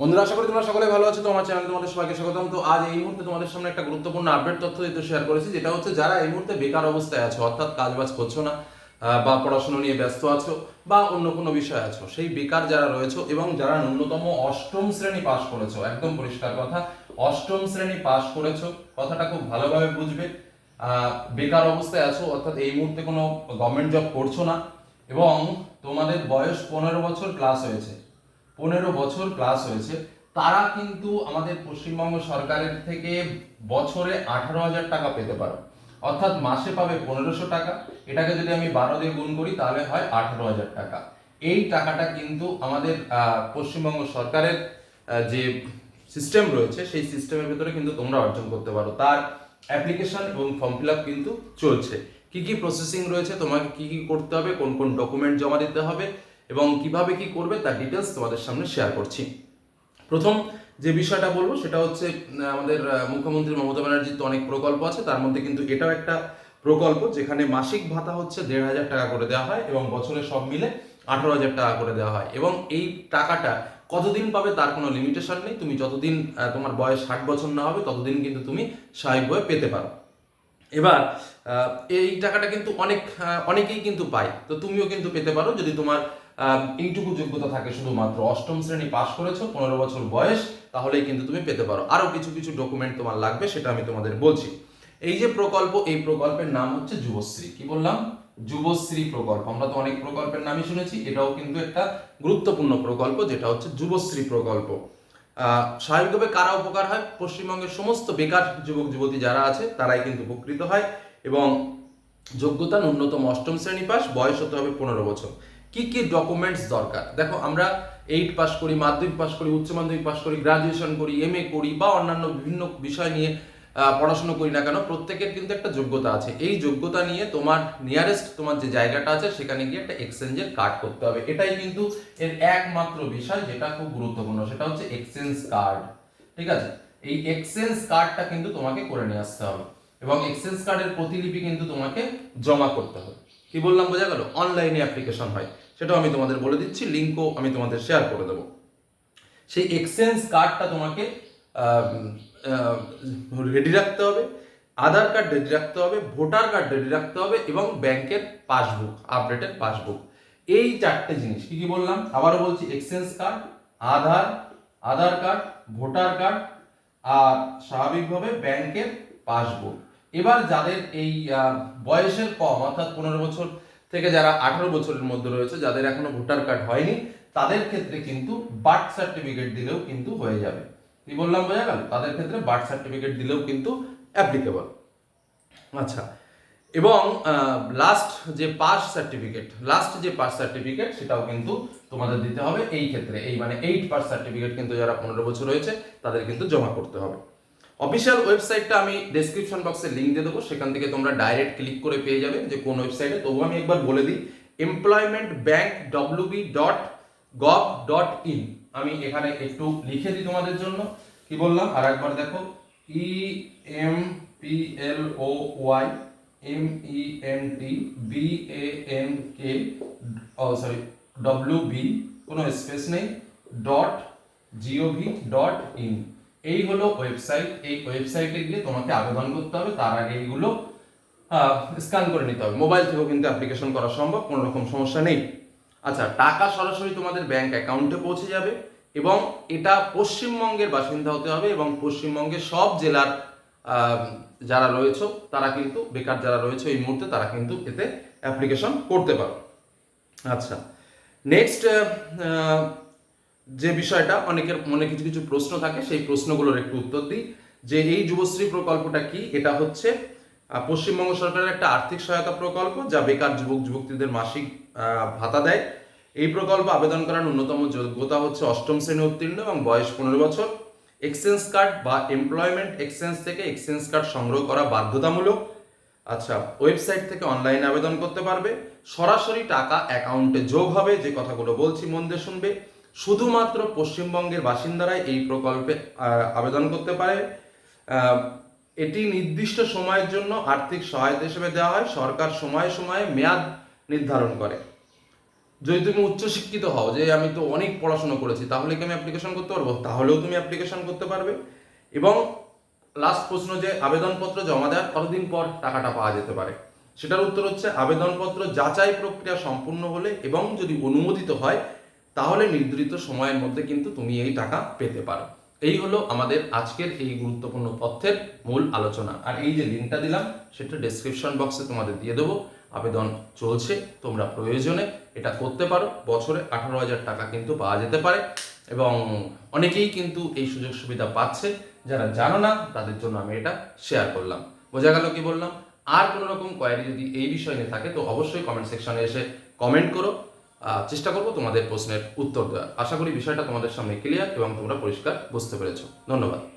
বন্ধুরা, আশা করি তোমরা সকলে ভালো আছো। তো আমার চ্যানেলে তোমাদের সবাইকে স্বাগতম। তো আজ এই মুহূর্তে তোমাদের সামনে একটা গুরুত্বপূর্ণ আপডেট তথ্য দিতে শেয়ার করেছি, যেটা হচ্ছে যারা এই মুহূর্তে বেকার অবস্থায় আছো, অর্থাৎ কাজ বাজ করছ না বা পড়াশোনা নিয়ে ব্যস্ত আছো, বা অন্য কোনো বিষয় আছো, সেই বেকার যারা রয়েছে এবং যারা ন্যূনতম অষ্টম শ্রেণি পাশ করেছ, একদম পরিষ্কার কথা, অষ্টম শ্রেণি পাশ করেছ, কথাটা খুব ভালোভাবে বুঝবে। বেকার অবস্থায় আছো, অর্থাৎ এই মুহূর্তে কোনো গভর্নমেন্ট জব করছ না, এবং তোমাদের বয়স পনেরো বছর প্লাস হয়েছে। পনেরো বছর প্লাস হয়েছে, তারা কিন্তু আমাদের পশ্চিমবঙ্গ সরকারের থেকে বছরে আঠারো হাজার টাকা পেতে পারো। অর্থাৎ মাসে পাবে পনেরোশো টাকা। এটাকে যদি আমি বারো দিয়ে গুণ করি, তাহলে হয় আঠারো হাজার টাকা। এই টাকাটা কিন্তু আমাদের পশ্চিমবঙ্গ সরকারের যে সিস্টেম রয়েছে, সেই সিস্টেমের ভিতরে কিন্তু তোমরা অর্জন করতে পারো। তার অ্যাপ্লিকেশন এবং ফর্ম ফিল আপ কিন্তু চলছে। কি কি প্রসেসিং রয়েছে, তোমাকে কি কি করতে হবে, কোন কোন ডকুমেন্ট জমা দিতে হবে এবং কীভাবে কি করবে তার ডিটেলস তোমাদের সামনে শেয়ার করছি। প্রথম যে বিষয়টা বলব সেটা হচ্ছে আমাদের মুখ্যমন্ত্রী মমতা ব্যানার্জির তো অনেক প্রকল্প আছে, তার মধ্যে কিন্তু এটাও একটা প্রকল্প যেখানে মাসিক ভাতা হচ্ছে দেড় হাজার টাকা করে দেওয়া হয় এবং বছরে সব মিলে আঠারো হাজার টাকা করে দেওয়া হয় এবং এই টাকাটা কতদিন পাবে তার কোনো লিমিটেশন নেই, তুমি যতদিন তোমার বয়স ষাট বছর না হবে ততদিন কিন্তু তুমি স্বাভাবিকভাবে পেতে পারো। এবার এই টাকাটা কিন্তু অনেক অনেকেই কিন্তু পায়, তো তুমিও কিন্তু পেতে পারো যদি তোমার এইটুকু যোগ্যতা থাকে শুধুমাত্র। অষ্টম শ্রেণি পাশ করেছ, পনেরো বছর বয়স, তাহলেই কিন্তু তুমি পেতে পারো। আরও কিছু কিছু ডকুমেন্ট তোমার লাগবে, সেটা আমি তোমাদের বলছি। এই যে প্রকল্প, এই প্রকল্পের নাম হচ্ছে যুবশ্রী। কি বললাম? যুবশ্রী প্রকল্প। আমরা তো অনেক প্রকল্পের নামই শুনেছি, এটাও কিন্তু একটা গুরুত্বপূর্ণ প্রকল্প, যেটা হচ্ছে যুবশ্রী প্রকল্প। স্বাভাবিকভাবে কারা উপকার হয়? পশ্চিমবঙ্গের সমস্ত বেকার যুবক, যুবতী যারা আছে, তারাই কিন্তু উপকৃত হয়। এবং যোগ্যতা ন্যূনতম অষ্টম শ্রেণি পাস বয়স হতে হবে পনেরো বছর। কি কি ডকুমেন্টস দরকার? দেখো, আমরা এইট পাস করি, মাধ্যমিক পাস করি, উচ্চ মাধ্যমিক পাস করি গ্রাজুয়েশন করি এম করি, বা অন্যান্য বিভিন্ন বিষয় নিয়ে পড়াশোনা করি না কেন, প্রত্যেকের কিন্তু একটা যোগ্যতা আছে। এই যোগ্যতা নিয়ে তোমার নিয়ারেস্ট তোমার যে জায়গাটা আছে, সেখানে গিয়ে একটা এক্সচেঞ্জের কার্ড করতে হবে। এটাই কিন্তু এর একমাত্র বিষয়, যেটা খুব গুরুত্বপূর্ণ, সেটা হচ্ছে এক্সচেঞ্জ কার্ড ঠিক আছে? এই এক্সচেঞ্জ কার্ডটা কিন্তু তোমাকে করে নিয়ে আসতে হবে। এবং এক্সচেঞ্জ কার্ডের প্রতিলিপি কিন্তু তোমাকে জমা করতে হবে। কি বললাম, বোঝা গেল? অনলাইনে অ্যাপ্লিকেশন হয়। সেটাও আমি তোমাদের বলে দিচ্ছি লিঙ্কও আমি তোমাদের শেয়ার করে দেবো। সেই এক্সচেঞ্জ কার্ডটা তোমাকে রেডি রাখতে হবে আধার কার্ড রেডি রাখতে হবে ভোটার কার্ড রেডি রাখতে হবে এবং ব্যাংকের পাসবুক আপডেটেড পাসবুক এই চারটে জিনিস, কি কি বললাম? আবারও বলছি exchange card Aadhaar Aadhaar card voter card আর স্বাভাবিকভাবে ব্যাংকের পাসবুক এবার যাদের এই বয়সের কম, অর্থাৎ পনেরো বছর থেকে যারা আঠারো বছরের মধ্যে রয়েছে, যাদের এখনও ভোটার কার্ড হয়নি, তাদের ক্ষেত্রে কিন্তু বার্থ সার্টিফিকেট দিলেও কিন্তু হয়ে যাবে। কি বললাম, বোঝা গেল? তাদের ক্ষেত্রে বার্থ সার্টিফিকেট দিলেও কিন্তু অ্যাপ্লিকেবল আচ্ছা এবং লাস্ট যে পাস সার্টিফিকেট লাস্ট যে পাস সার্টিফিকেট, সেটাও কিন্তু তোমাদের দিতে হবে। এই ক্ষেত্রে, এই মানে এইট পাস সার্টিফিকেট কিন্তু যারা পনেরো বছর রয়েছে, তাদের কিন্তু জমা করতে হবে। অফিসিয়াল ওয়েবসাইটটা আমি ডেসক্রিপশন বক্সে লিঙ্ক দিয়ে দেবো, সেখান থেকে তোমরা ডাইরেক্ট ক্লিক করে পেয়ে যাবে যে কোন ওয়েবসাইটে তবু আমি একবার বলে দিই employment bank WB dot gov dot in আমি এখানে একটু লিখে দিই তোমাদের জন্য, কি বললাম? আর একবার দেখো E M P L O Y M E N T B A N K sorry W B কোনো স্পেস নেই ডট জিওভি ডট ইন এই হলো ওয়েবসাইট এই ওয়েবসাইটে গিয়ে তোমাকে আবেদন করতে হবে, তার আগে এইগুলো স্ক্যান করে নিতে হবে। মোবাইল থেকেও কিন্তু অ্যাপ্লিকেশন করা সম্ভব, কোনো রকম সমস্যা নেই। আচ্ছা টাকা সরাসরি তোমাদের ব্যাংক অ্যাকাউন্টে পৌঁছে যাবে এবং এটা পশ্চিমবঙ্গের বাসিন্দা হতে হবে এবং পশ্চিমবঙ্গের সব জেলার যারা রয়েছে, তারা কিন্তু, বেকার যারা রয়েছে এই মুহূর্তে, তারা কিন্তু এতে অ্যাপ্লিকেশন করতে পারো। আচ্ছা নেক্সট যে বিষয়টা অনেকের মনে কিছু কিছু প্রশ্ন থাকে, সেই প্রশ্নগুলোর একটু উত্তর দিই। যে এই যুবশ্রী প্রকল্পটা কি? এটা হচ্ছে পশ্চিমবঙ্গ সরকারের একটা আর্থিক সহায়তা প্রকল্প যা বেকার যুবক যুবতীদের মাসিক ভাতা দেয়। এই প্রকল্প আবেদন করার ন্যূনতম যোগ্যতা হচ্ছে অষ্টম শ্রেণি উত্তীর্ণ এবং বয়স পনেরো বছর। এক্সচেঞ্জ কার্ড বা এমপ্লয়মেন্ট এক্সচেঞ্জ থেকে এক্সচেঞ্জ কার্ড সংগ্রহ করা বাধ্যতামূলক। আচ্ছা ওয়েবসাইট থেকে অনলাইনে আবেদন করতে পারবে। সরাসরি টাকা অ্যাকাউন্টে যোগ হবে, যে কথাগুলো বলছি মন দিয়ে শুনবে। শুধুমাত্র পশ্চিমবঙ্গের বাসিন্দারাই এই প্রকল্পে আবেদন করতে পারে। এটি নির্দিষ্ট সময়ের জন্য আর্থিক সহায়তা হিসেবে দেওয়া হয়। সরকার সময়ে সময়ে মেয়াদ নির্ধারণ করে। যদি তুমি উচ্চশিক্ষিত হও, যে আমি তো অনেক পড়াশোনা করেছি, তাহলে কি আমি অ্যাপ্লিকেশন করতে পারব? তাহলেও তুমি অ্যাপ্লিকেশন করতে পারবে। এবং লাস্ট প্রশ্ন যে, আবেদনপত্র জমা দেওয়ার কতদিন পর টাকাটা পাওয়া যেতে পারে? সেটার উত্তর হচ্ছে, আবেদনপত্র যাচাই প্রক্রিয়া সম্পূর্ণ হলে এবং যদি অনুমোদিত হয় তাহলে নির্ধারিত সময়ের মধ্যে কিন্তু তুমি এই টাকা পেতে পারো। এই হলো আমাদের আজকের এই গুরুত্বপূর্ণ তথ্যের মূল আলোচনা। আর এই যে লিঙ্কটা দিলাম, সেটা ডেসক্রিপশন বক্সে তোমাদের দিয়ে দেবো। আবেদন চলছে, তোমরা প্রয়োজনে এটা করতে পারো। বছরে আঠারো হাজার টাকা কিন্তু পাওয়া যেতে পারে। এবং অনেকেই কিন্তু এই সুযোগ সুবিধা পাচ্ছে। যারা জানো না, তাদের জন্য আমি এটা শেয়ার করলাম। বোঝা গেল কি বললাম? আর কোনো রকম কোয়ারি যদি এই বিষয় নিয়ে থাকে, তো অবশ্যই কমেন্ট সেকশনে এসে কমেন্ট করো। চেষ্টা করব তোমাদের প্রশ্নের উত্তর দেওয়ার। আশা করি বিষয়টা তোমাদের সামনে ক্লিয়ার এবং তোমরা পরিষ্কার বুঝতে পেরেছ। ধন্যবাদ।